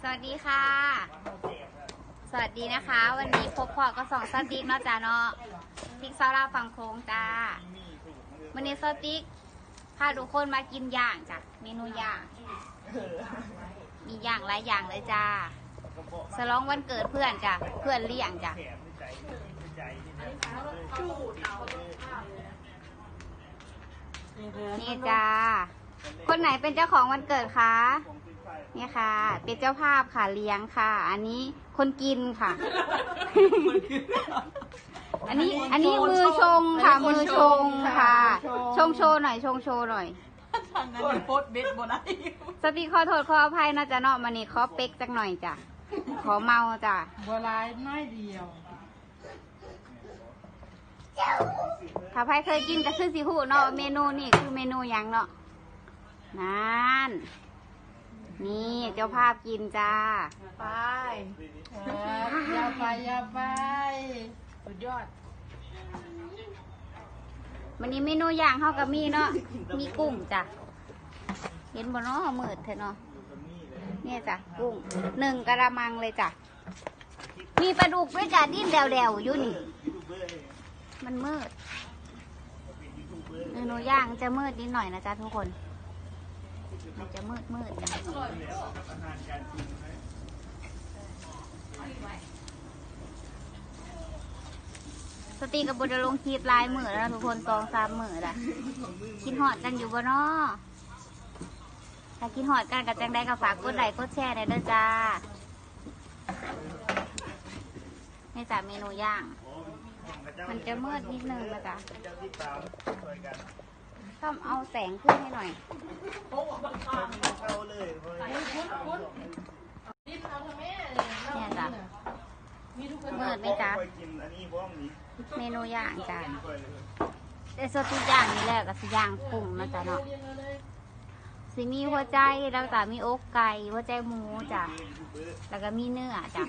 สวัสดีค่ะ สวัสดีนะคะ วันนี้พบพอก็สองสติ๊กเนาะจ้าเนาะติ๊กซาลาฝั่งโค้งจ้าวันนี้สติ๊กพาทุกคนมากินย่างจ้ะเมนูย่าง มีย่างหลายอย่างเลยจ้าฉลองวันเกิดเพื่อนจ้ะเพื่อนเลี้ยงจ้ะนี่จ้า คนไหนเป็นเจ้าของวันเกิดคะเนี่ยค่ะ เป็นเจ้าภาพค่ะเลี้ยงค่ะ อันนี้คนกินค่ะ อันนี้อันนี้มือชงค่ะ มือชงค่ะ ชงโชว์หน่อย ชงโชว์หน่อยทางนั้นมีโพสต์เบ็ดบ่ได้สติขอโทษขออภัยนะจ๊ะเนาะมันนี่ขอเป๊กจักหน่อยจ้ะขอเมาจ้ะบัวลายน้อยเดียวถ้าใครเคยกินก็คือสิหูเนาะเมนูนี่คือเมนูหยังเนาะ นั่นนี่เจ้าภาพกินจ้า ไปครับอย่าไปอย่าไปสุดยอดวันนี้เมนูอย่างเฮากับมีเนาะ มีกุ้งจ้ะ เห็นบ่เนาะมืดเถอะเนาะ เนี่ยจ้ะกุ้งหนึ่งกระมังเลยจ้ะ มีปลาดุกด้วยจ้ะดิ้นแดวๆอยู่นี่ มันมืดเมนูย่างจะมืดนิดหน่อยนะจ๊ะทุกคน มันจะมืดมืดนะสติกับบดลงคลิปลายมือแล้วนะทุกคนกองสามมือละกินหอดกันอยู่บ่นาะถ้ากินหอดกันกับจังได้ก็ฝากกดไลค์กดแชร์หน่อยเด้อจ้านี่จ้ะเมนูย่าง มันจะมืดนิดนึงนะจ๊ะ ต้องเอาแสงขึ้นให้หน่อยเนี่ยจ้ะมืดไหมจ๊ะเมนูย่างจ้ะแต่สดทุกอย่างนี่แหละก็สิย่างกุ้งนะจ๊ะเนาะสิมีหัวใจแล้วก็มีอกไก่หัวใจหมูจ้ะแล้วก็มีเนื้อจ้ะ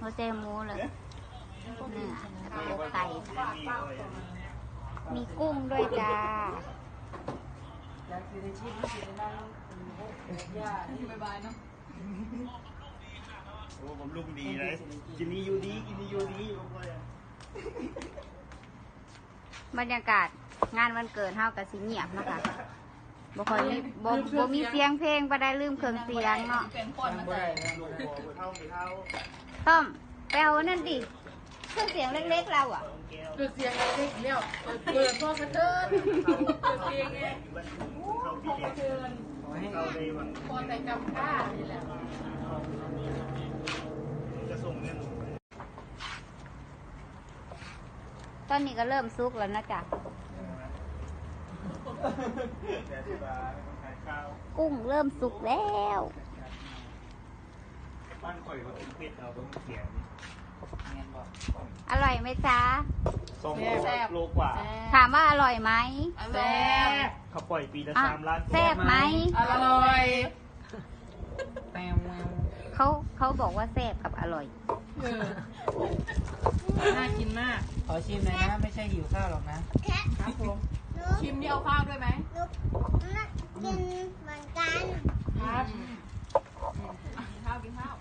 หัวใจหมูเลยเนื้อแล้วก็อกไก่จ้ะมีกุ้งด้วยจ้า อยากสิได้ชิมสิได้นั่งย่านี่บ๊ายบายเนาะโอ้ผมลุงดีเลยกินนี่อยู่ดีกินนี่อยู่ดีผมเลยบรรยากาศงานวันเกิดเฮากับสิเงียบนะคะบ่ค่อยมีบ่บ่มีเสียงเพลงบ่ได้ลืมเครื่องเสียงเนาะเป็นคนมาแต่ลุงบอกเท่าไม่เท่าต้อมไปเอานั่นดิ เครื่องเสียงเล็กๆเราอะแก้วคือเสียงเล็กๆแล้วเปิดพ่อกระเทินเปิดเพลงไงเข้าพี่แกเทินเข้าเลยวันพอแต่กำข้านี่แหละจะส่งเงินตอนนี้ก็เริ่มซุกแล้วนะจ๊ะแต่ที่บ้านขายข้าวกุ้งเริ่มสุกแล้ว บ้านข่อยเขาเป็นเป็ดเอาต้องเขียน อร่อยไหมจ๊ะ สองโลกว่าถามว่าอร่อยไหมแซ่บเขาปล่อยปีละอะสามล้านแซ่บไหม อร่อยแปมเขาเขาบอกว่าแซ่บกับอร่อยเออน่ากินมาก ขอชิมหน่อยนะ ไม่ใช่หิวข้าวหรอกนะครับผมชิมนี่เอาข้าวด้วยไหมกินเหมือนกัน ครับกินข้าวกินข้าว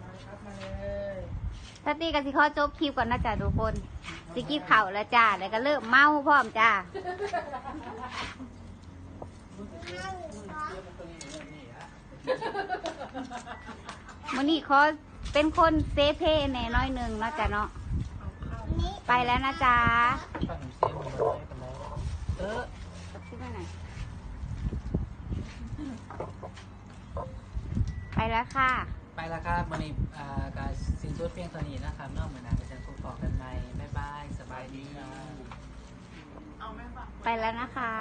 มาครับมาเลย สตีกับสิขอจบคลิปก่อนนะจ๊ะทุกคน สิกินเข่าแล้วจ้า แล้วก็เริ่มเมาพร้อมจ้า วันนี้ขอเป็นคนเซเพแน่น้อยหนึ่งเนาะจ๊ะเนาะ ไปแล้วนะจ๊ะเสียหมดเลยไปแล้วเออไปแล้วค่ะ ไปแล้วครับวันนี้อ่าการ สินสุดเพียงเท่านี้นะครับนอกเหมือนหนังก็จะพบกันใหม่บ๊ายบาย สบายดี เอาไหมฝาก ไปแล้วนะคะ